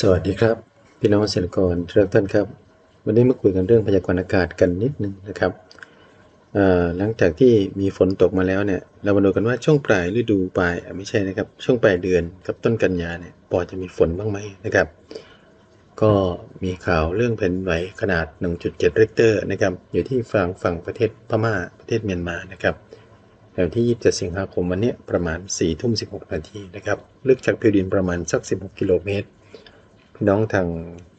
สวัสดีครับ พี่น้องเกษตรกรทุกท่านครับ วันนี้มาคุยกันเรื่องพยากรณ์อากาศกันนิดนึงนะครับหลังจากที่มีฝนตกมาแล้วเนี่ยเรามาดูกันว่าช่วงปลายฤดูปลายไม่ใช่นะครับ ช่วงปลายเดือนกับต้นกันยาเนี่ยพอจะมีฝนบ้างไหมนะครับ ก็มีข่าวเรื่องแผ่นดินไหวขนาด 1.7เรกเตอร์นะครับอยู่ที่ฝั่งฝั่งประเทศพม่าประเทศเมียนมานะครับในวันที่27สิงหาคมวันนี้ประมาณ4ทุ่ม16นาทีนะครับลึกจากผิวดินประมาณสัก 16 กิโลเมตร พี่น้องทาง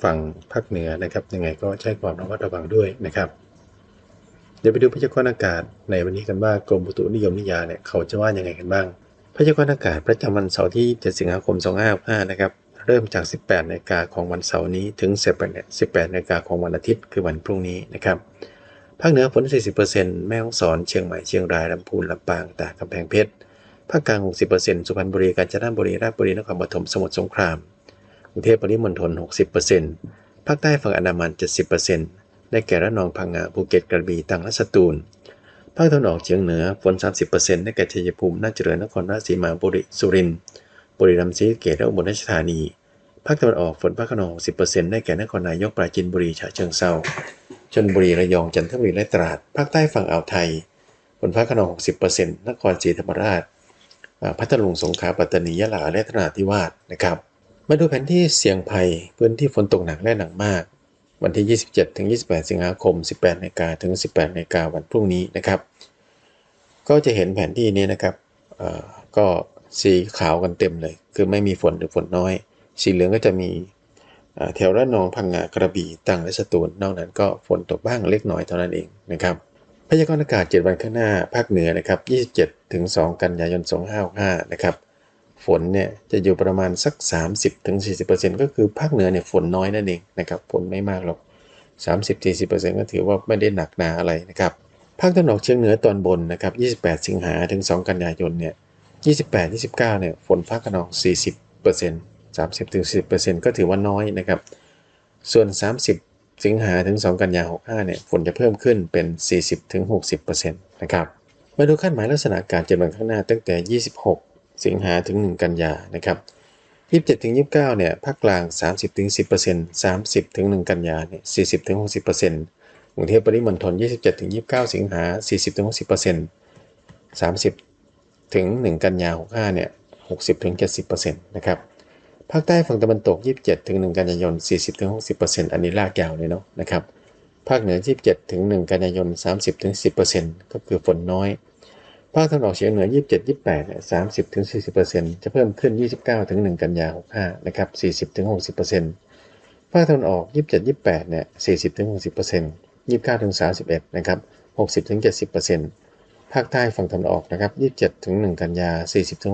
ฝั่งภาคเหนือนะครับ ยังไงก็ใช้ความระมัดระวังด้วยนะครับ เดี๋ยวไปดูพยากรณ์อากาศในวันนี้กันว่ากรมอุตุนิยมวิทยาเนี่ยเขาจะว่ายังไงกันบ้าง พยากรณ์อากาศประจำวันเสาร์ที่ 7 สิงหาคม 2565 นะครับ เริ่มจาก 18นาฬิกาของวันเสาร์นี้ถึง 18นาฬิกาของวันอาทิตย์คือวันพรุ่งนี้นะครับภาคเหนือฝน 40%แม่ฮ่องสอน เชียงใหม่ เชียงราย ลำพูน ลำปาง ตาก กำแพงเพชร ภาคกลาง 60%สุพรรณบุรี กาญจนบุรี ราชบุรี นครปฐม สมุทรสงคราม รุงเทพปริมณฑล 60%ภาคใต้ฝั่งอันดามัน 70%ได้แก่ระนองพังงาภูเก็ตกระบี่ตรังและสตูล ภาคตะวันออกเฉียงเหนือฝน 30%ได้แก่ชัยภูมิน่าเจริญนครราชสีมาบุรีสุรินทร์บุรีรัมย์ศรีสะเกษและอุบลราชธานี ภาคตะวันออกฝนฟ้าขนอง 60%ได้แก่นครนายกปราจีนบุรีฉะเชิงเทราชลบุรีระยองจันทบุรีและตราด ภาคใต้ฝั่งอ่าวไทยฝนฟ้าขนอง 60%นครศรีธรรมราช พัทลุง สงขลา ปัตตานี ยะลา และนราธิวาสนะครับ มาดูแผนที่เสี่ยงภัยพื้นที่ฝนตกหนักและหนักมาก วันที่ 27 ถึง 28 สิงหาคม 18นาฬิกาถึง 18นาฬิกาวันพรุ่งนี้นะครับ ก็จะเห็นแผนที่นี้นะครับก็สีขาวกันเต็มเลย คือไม่มีฝนหรือฝนน้อย สีเหลืองก็จะมีแถวระนองพังงากระบี่ตรังและสตูลนอกนั้นก็ฝนตกบ้างเล็กน้อยเท่านั้นเองนะครับพยากรณ์อากาศ 7 วันข้างหน้าภาคเหนือนะครับ 27 ถึง 2 กันยายน 2565 นะครับ ฝนเนี่ยจะอยู่ประมาณสัก 30-40%ก็คือภาคเหนือเนี่ยฝนน้อยนั่นเองนะครับฝนไม่มากหรอก 30-40%ก็ถือว่าไม่ได้หนักหนาอะไรนะครับภาคตะวันออกเฉียงเหนือตอนบนนะครับ 28 สิงหาถึง 2 กันยายนเนี่ย 28 29 เนี่ย ฝนฟ้าขนอง 40% 30-40%ก็ถือว่าน้อยนะครับ ส่วน 30 สิงหาถึง 2 กันยา65 เนี่ย ฝนจะเพิ่มขึ้นเป็น 40-60%นะครับ มาดูคาดหมายลักษณะอากาศ7วันข้างหน้าตั้งแต่ 26 สิงหาถึง 1 กันยานะครับ27ถึง29เนี่ยภาคกลาง 30ถึง10% 30ถึง1กันยาเนี่ย40ถึง60%กรุงเทพปริมณฑล27ถึง29 สิงหา 40ถึง60% 30ถึง1กันยา65เนี่ย60ถึง70%นะครับภาคใต้ฝั่งตะวันตก 27ถึง1กันยายน 40ถึง60%อันนี้ลากยาวเลยเนาะนะครับภาคเหนือ 27ถึง1กันยายน 30ถึง10%ก็คือฝนน้อย ภาคตะวันออกเฉียงเหนือ 27 28 30ถึง40%จะเพิ่มขึ้น 29ถึง1กันยา65นะครับ40ถึง60%ภาคตะวันออก 27 28เนี่ย40ถึง60% 29ถึง31นะครับ60ถึง70%ภาคใต้ฝั่งตะวันออกนะครับ27ถึง1กันยา40ถึง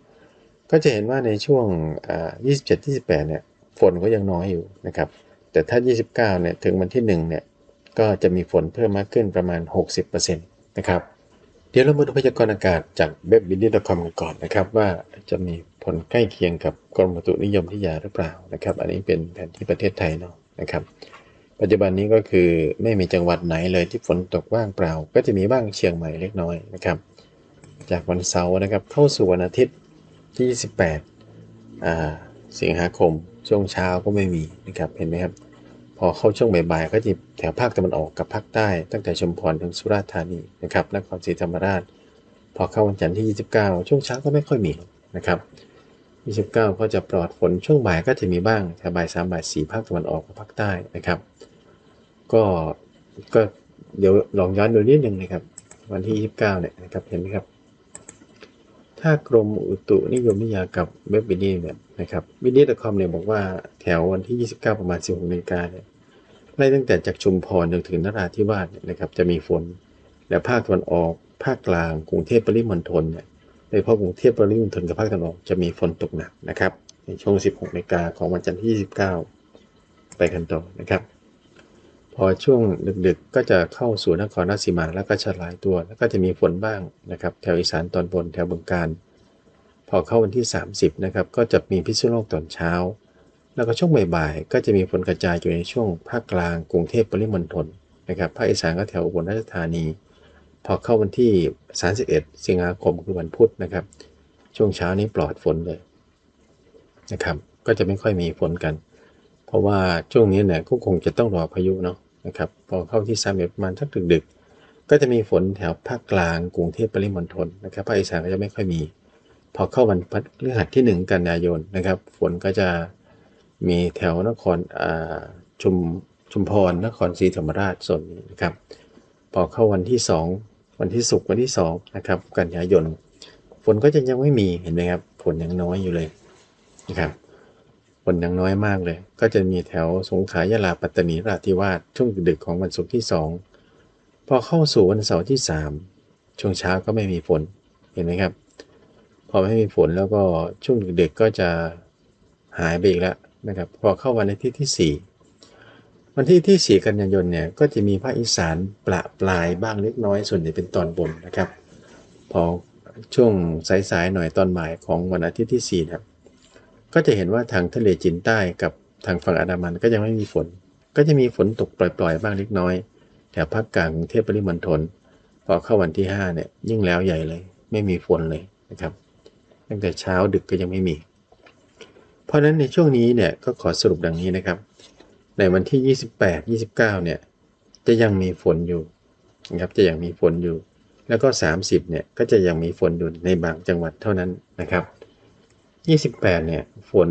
60%ก็จะเห็นว่าในช่วง 27 28เนี่ยฝนก็ยังน้อยอยู่นะครับแต่ถ้า 29เนี่ยถึงวันที่1เนี่ยก็จะมีฝนเพิ่มมากขึ้นประมาณ 60%นะครับ เดี๋ยวเรามาดูพยากรณ์อากาศจากเว็บบินดี้ดอทคอมกันก่อนนะครับ ว่าจะมีผลใกล้เคียงกับกรมอุตุนิยมวิทยาหรือเปล่านะครับ อันนี้เป็นแผนที่ประเทศไทยเนาะนะครับ ปัจจุบันนี้ก็คือไม่มีจังหวัดไหนเลยที่ฝนตกว่างเปล่า ก็จะมีบ้างเชียงใหม่เล็กน้อยนะครับ จากวันเสาร์นะครับเข้าสู่วันอาทิตย์ที่ 28อ่าสิงหาคมช่วงเช้าก็ไม่มีนะครับเห็นไหมครับ พอเข้าช่วงบ่ายๆก็จะแถวภาคตะวันออกกับภาคใต้ ตั้งแต่ชุมพรถึงสุราษฎร์ธานีนะครับนครศรีธรรมราช พอเข้าวันจันทร์ที่ 29 ช่วงเช้าก็ไม่ค่อยมีนะครับ 29 ก็จะปลอดฝนช่วงบ่ายก็จะมีบ้างแถวบ่าย3บ่าย4ภาคตะวันออกกับภาคใต้นะครับ ก็ก็เดี๋ยวลองย้อนดูนิดนึงนะครับ วันที่ 29 เนี่ยนะครับเห็นไหมครับถ้ากรมอุตุนิยมวิทยากับเว็บบินนี่เนี่ยนะครับบินนี่ .com เนี่ยบอกว่าแถววันที่ 29 ประมาณ 16นาฬิกาเนี่ย ไล่ตั้งแต่จากชุมพรจนถึงนราธิวาสเนี่ยนะครับ จะมีฝน และภาคตะวันออก ภาคกลางกรุงเทพปริมณฑลเนี่ยโดยเฉพาะกรุงเทพปริมณฑลกับภาคตะวันออกจะมีฝนตกหนักนะครับ ในช่วง 16นาฬิกาของวันจันทร์ที่ 29 ไปกันต่อนะครับ พอช่วงดึกๆก็จะเข้าสู่นครราชสีมาแล้วก็ชะลายตัว แล้วก็จะมีฝนบ้างนะครับแถวอีสานตอนบนแถวบึงกาฬพอเข้าวันที่ 30นะครับก็จะมีพิษณุโลกตอนเช้า แล้วก็ช่วงบ่ายๆก็จะมีฝนกระจายอยู่ในช่วงภาคกลางกรุงเทพปริมณฑลนะครับภาคอีสานก็แถวอุบลราชธานี พอเข้าวันที่ 31 สิงหาคมคือวันพุธนะครับ ช่วงเช้านี้ปลอดฝนเลยนะครับ ก็จะไม่ค่อยมีฝนกัน เพราะว่าช่วงนี้เนี่ยก็คงจะต้องรอพายุเนาะนะครับพอเข้าที่สามเอ็ดประมาณสักดึกๆ ก็จะมีฝนแถวภาคกลางกรุงเทพปริมณฑลนะครับภาคอีสานก็จะไม่ค่อยมี พอเข้าวันพฤหัสที่หนึ่งกันยายนนะครับ ฝนก็จะ มีแถวนครชุมชุมพรนครศรีธรรมราชส่วนนี้นะครับพอเข้าวันที่สองวันที่ศุกร์วันที่สองนะครับกันยายนฝนก็จะยังไม่มีเห็นไหมครับฝนยังน้อยอยู่เลยนะครับฝนยังน้อยมากเลย ก็จะมีแถวสงขลายะลาปัตตานีราธิวาสช่วงดึกของวันศุกร์ที่สองพอเข้าสู่วันเสาร์ที่สามช่วงเช้าก็ไม่มีฝนเห็นไหมครับ พอไม่มีฝนแล้วก็ช่วงดึกๆก็จะหายไปอีกแล้ว นะครับพอเข้าวันอาทิตย์ที่สี่วันที่ที่ 4 กันยายนเนี่ยก็จะมีภาคอีสานประปลายบ้างเล็กน้อยส่วนใหญ่เป็นตอนบนนะครับ พอช่วงสายๆหน่อยตอนบ่ายของวันอาทิตย์ที่4นะครับ ก็จะเห็นว่าทางทะเลจีนใต้กับทางฝั่งอันดามันก็ยังไม่มีฝน ก็จะมีฝนตกปล่อยๆ บ้างเล็กน้อย แถวภาคกลางกรุงเทพปริมณฑลพอเข้าวันที่5เนี่ยยิ่งแล้วใหญ่เลย ไม่มีฝนเลยนะครับ ตั้งแต่เช้าดึกก็ยังไม่มี ราะฉะนั้นในช่วงนี้เนี่ยก็ขอสรุปดังนี้นะครับ ในวันที่ 28 29 เนี่ยจะยังมีฝนอยู่นะครับจะยังมีฝนอยู่ แล้วก็ 30 เนี่ยก็จะยังมีฝนอยู่ในบางจังหวัดเท่านั้นนะครับ 28 เนี่ยฝน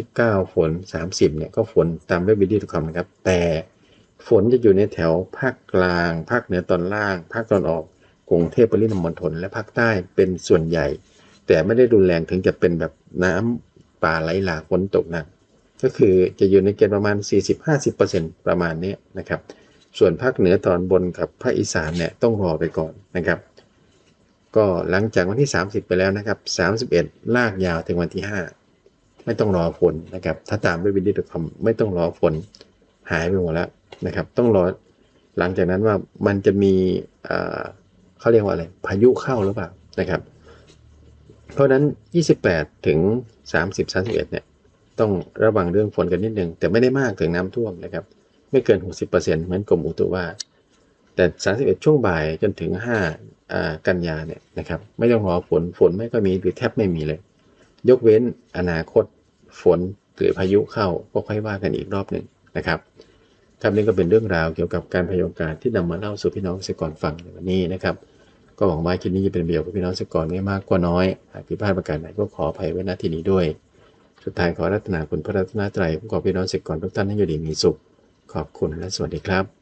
29 ฝน 30 เนี่ยก็ฝนตามเว็บวิดีทุกคำนะครับ แต่ฝนจะอยู่ในแถวภาคกลาง ภาคเหนือตอนล่าง ภาคตอนออกกรุงเทพปริมณฑลและภาคใต้เป็นส่วนใหญ่ แต่ไม่ได้รุนแรงถึงจะเป็นแบบน้ำ ป่าไหลหลากฝนตกหนักก็คือจะอยู่ในเกณฑ์ประมาณ 40-50%ประมาณนี้นะครับ ส่วนภาคเหนือตอนบนกับภาคอีสานเนี่ยต้องรอไปก่อนนะครับ ก็หลังจากวันที่ 30 ไปแล้วนะครับ 31 ลากยาวถึงวันที่ 5 ไม่ต้องรอฝนนะครับ ถ้าตามด้วยวิดีโอคำไม่ต้องรอฝนหายไปหมดแล้วนะครับ ต้องรอหลังจากนั้นว่ามันจะมีเขาเรียกว่าอะไรพายุเข้าหรือเปล่านะครับ เพราะนั้น 28 ถึง 30 31เนี่ยต้องระวังเรื่องฝนกันนิดนึง แต่ไม่ได้มากถึงน้ำท่วมนะครับ ไม่เกิน 60%เหมือนกรมอุตุว่า แต่ 31 ช่วงบ่ายจนถึง5กันยาเนี่ยนะครับไม่ต้องรอฝนฝนไม่ก็มีหรือแทบไม่มีเลย ยกเว้นอนาคตฝนหรือพายุเข้าก็ค่อยว่ากันอีกรอบหนึ่งนะครับครับนี่ก็เป็นเรื่องราวเกี่ยวกับการพยากรณ์ที่นำมาเล่าสู่พี่น้องเกษตรกรฟังในวันนี้นะครับ ก็หวังว่าคลิปนี้จะเป็นประโยชน์กับพี่น้องสกอรกรไม่มากกว่าน้อย หากผิดพลาดประการใดก็ขออภัยไว้ณที่นี้ด้วย สุดท้ายขอรัตนาคุณพระรัตนตรัยผมขอพี่น้องสกอรกรทุกท่านให้อยู่ดีมีสุข ขอบคุณและสวัสดีครับ